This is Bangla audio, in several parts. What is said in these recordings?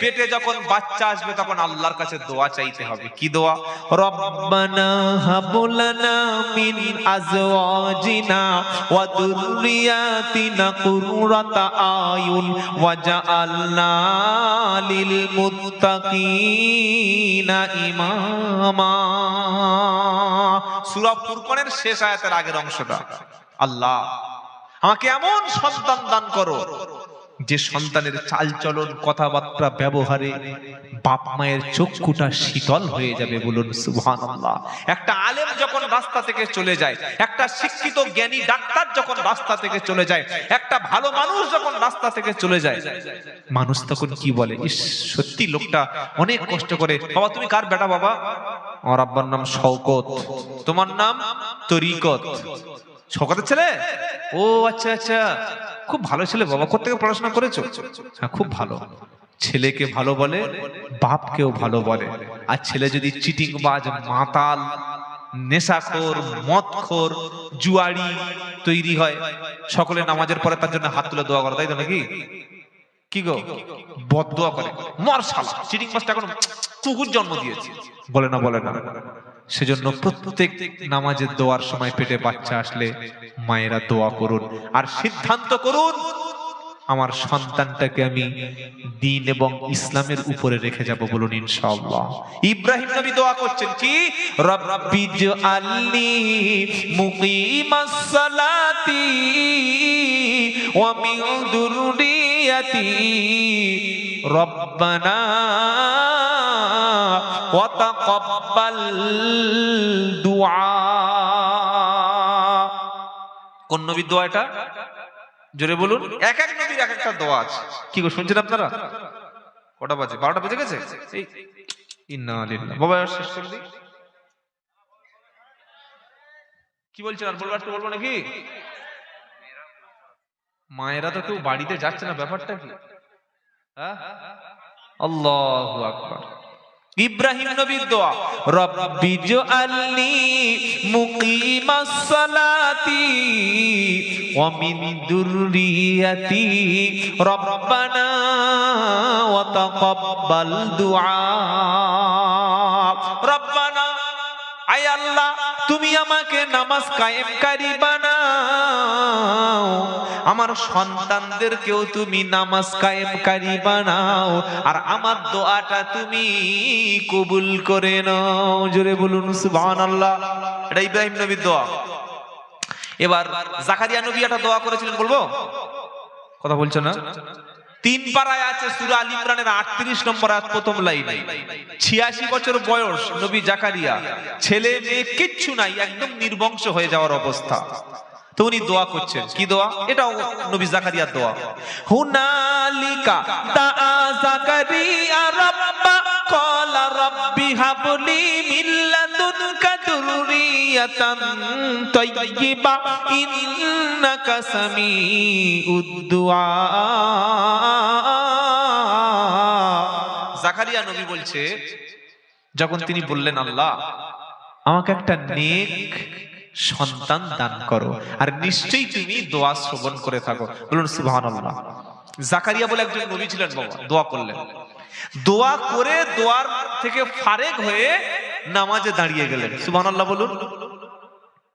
পেটে যখন বাচ্চা আসবে তখন আল্লাহর কাছে দোয়া চাইতে হবে। কি দোয়া? রব্বানা হাবুলানা মিন আজওয়াজিনা ওয়া যুররিয়াতিনা কুররাতা আয়ুন ওয়াজআলনা লিল মুত্তাকিনা ইমামা। সূরা ফুরকানের শেষ আয়াতের আগের অংশটা। আল্লাহ আমাকে এমন সন্তান দান করো যে সন্তানের চালচলন কথাবার্তা ব্যবহারে বাপ মায়ের চক্ষুটা শীতল হয়ে যাবে বলুন, সুবহানাল্লাহ। একটা আলেম যখন রাস্তা থেকে চলে যায়, একটা শিক্ষিত জ্ঞানী ডাক্তার যখন রাস্তা থেকে চলে যায়, একটা ভালো মানুষ যখন রাস্তা থেকে চলে যায়, মানুষ তখন কি বলে? সত্যি লোকটা অনেক কষ্ট করে, বাবা, তুমি কার বেটা, বাবা? আমার আব্বার নাম শওকত। তোমার নাম তরিকত। শওকতের ছেলে? ও আচ্ছা আচ্ছা। খুব ভালো ছেলে, বাবা কোথেকে পড়াশোনা করেছ? হ্যাঁ খুব ভালো। ছেলেকে ভালো বলে, বাপকেও ভালো বলে। আর ছেলে যদি চিটিং বাজ মাতাল, নেশাখোর, মদখোর জুয়ারি তৈরি হয়, সকলে নামাজের পরে তার জন্য হাত তুলে দোয়া করে, তাই তো নাকি? কি গো? বদ দোয়া করে। মর শালা চিটিং মাছটা এখন কুকুর জন্ম দিয়েছে। বলে না বলে না। সেজন্য প্রত্যেক নামাজের দোয়ার সময় পেটে বাচ্চা আসলে মায়েরা দোয়া করুন আর সিদ্ধান্ত করুন, আমার সন্তানটাকে আমি দিন এবং ইসলামের উপরে রেখে যাব বলুন ইনশাআল্লাহ। ইব্রাহিম নবী দোয়া করছেন, কি? রব্বি জাআলনি মুকিমাস সালাতি ওয়া মিন দুরিয়াতি রব্বানা ওয়া তাকাব্বাল দুআ কোন নবীর দোয়া এটা? জোরে বলুন। এক এক নবীর এক একটা দোয়া আছে। কি গো, শুনছেন আপনারা? কটা বাজে? বারোটা বেজে গেছে? বাবা শেষ করলি কি বলছেন? আর বলব আজকে বলব নাকি? মায়েরা তো কেউ বাড়িতে যাচ্ছে না, ব্যাপারটা কি? হ্যাঁ? আল্লাহ আকবার। ইব্রাহিম নবীর দোয়া, রব্বি আল্লি মুকিমাস সালাতি ওয়া মিন দুররিয়াতি, রব্বানা ওয়া তাকাব্বাল দুআ। রব্বানা, আয় আল্লাহ, তুমি আমাকে নামাজ কায়েমকারী বানা বানাও। আমার সন্তানদেরকেও তুমি নামাজ কায়েমকারী বানাও। আর আমার দোয়াটা তুমি কবুল করে নাও। জোরে বলুন, সুবহানাল্লাহ। এটা ইব্রাহিম নবীর দোয়া। এবার জাকারিয়া নবী একটা দোয়া করেছিলেন, বলব? কথা বলছো না? তিন পাড়ায় আছে সূরা আল ইমরানের 38 নম্বর আয়াত, প্রথম লাইনে। 86 বছর বয়স নবী জাকারিয়া। ছেলে মেয়ে কিচ্ছু নাই, একদম নির্বংশ হয়ে যাওয়ার অবস্থা। তো উনি দোয়া করছেন। কি দোয়া? এটাও নবী জাকারিয়ার দোয়া। হুনালিকা তা জাকারিয়া রাব্বা, ক্বালা রাব্বি হাবলি মিন লাদুনকা তাইয়্যিবা, ইন্নাকা সামিউদ দুআ। জাকারিয়া নবী বলছে, যখন তিনি বললেন, আল্লাহ, আমাকে একটা নেক সন্তান দান করো। আর নিশ্চয়ই তুমি দোয়া শ্রবণ করে থাকো। বলুন, সুবহানাল্লাহ। জাকারিয়া বলে একজন নবী ছিলেন বাবা, দোয়া করলেন। দোয়া করে, দোয়ার থেকে ফারেক হয়ে নামাজে দাঁড়িয়ে গেলেন। সুবহানাল্লাহ বলুন।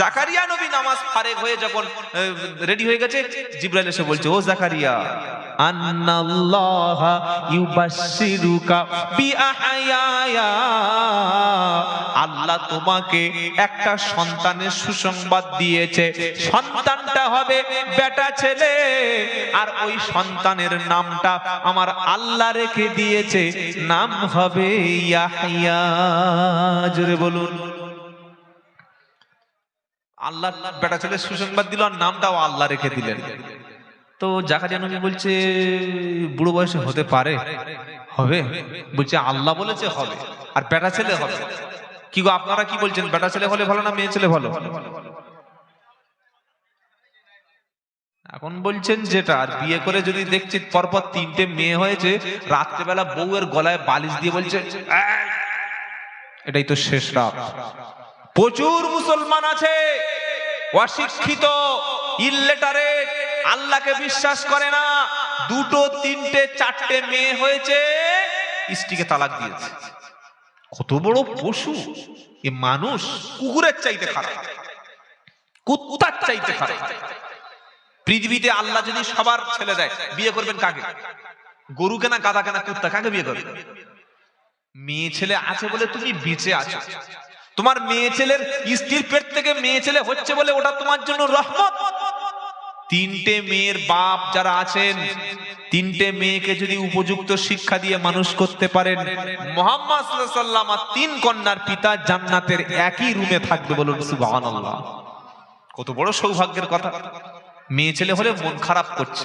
জাকারিয়া নবী নামাজ ফারেক হয়ে যখন রেডি হয়ে গেছে, জিব্রাইল এসে বলছে, ও জাকারিয়া আল্লাহ তোমাকে একটা সন্তানের সুসংবাদ দিয়েছে। সন্তানটা হবে বেটা ছেলে। আর ওই সন্তানের নামটা আমার আল্লাহ রেখে দিয়েছে। নাম হবে ইয়াহইয়া জোরে বলুন। আল্লাহ বেটা ছেলে সুসংবাদ দিল আর নামটাও আল্লাহ রেখে দিলেন। তো জাকারিয়া নবী বলছে, বুড়ো বয়সে হতে পারে? হবে? বলছে, আল্লাহ বলেছে হবে। আর বেটা ছেলে হবে। কি গো, আপনারা কি বলছেন? বেটা ছেলে হলে ভালো না মেয়ে ছেলে ভালো? এখন বলছেন যেটা, আর বিয়ে করে যদি দেখছি পরপর তিনটে মেয়ে হয়েছে, রাত্রেবেলা বউয়ের গলায় বালিশ দিয়ে বলছে এটাই তো শেষ রাত। প্রচুর মুসলমান আছে। অশিক্ষিত ইললেটারেট, আল্লাহকে বিশ্বাস করে না। দুটো, তিনটে, চারটে মেয়ে হয়েছে, স্ত্রীকে তালাক দিয়েছে। কত বড় পশু। এ মানুষ কুকুরের চাইতে খারাপ, কুত্তার চাইতে খারাপ। পৃথিবীতে আল্লাহ যদি সবার ছেলে দেয়, বিয়ে করবেন কাকে? গরু কেনা গাদা কেনা কুত্তা কাকে বিয়ে করবেন? মেয়ে ছেলে আছে বলে তুমি বেঁচে আছো। তোমার মেয়ে ছেলের স্ত্রীর পেট থেকে মেয়ে ছেলে হচ্ছে বলে ওটা তোমার জন্য রহমত। তিনটে মেয়ের বাপ যারা আছেন, তিনটে মেয়েকে যদি উপযুক্ত শিক্ষা দিয়ে মানুষ করতে পারেন, মোহাম্মদ আর তিন কন্যার পিতা জান্নাতের একই রুমে থাকবে বলুন কত বড় সৌভাগ্যের কথা। মেয়ে ছেলে হলে মন খারাপ করছে।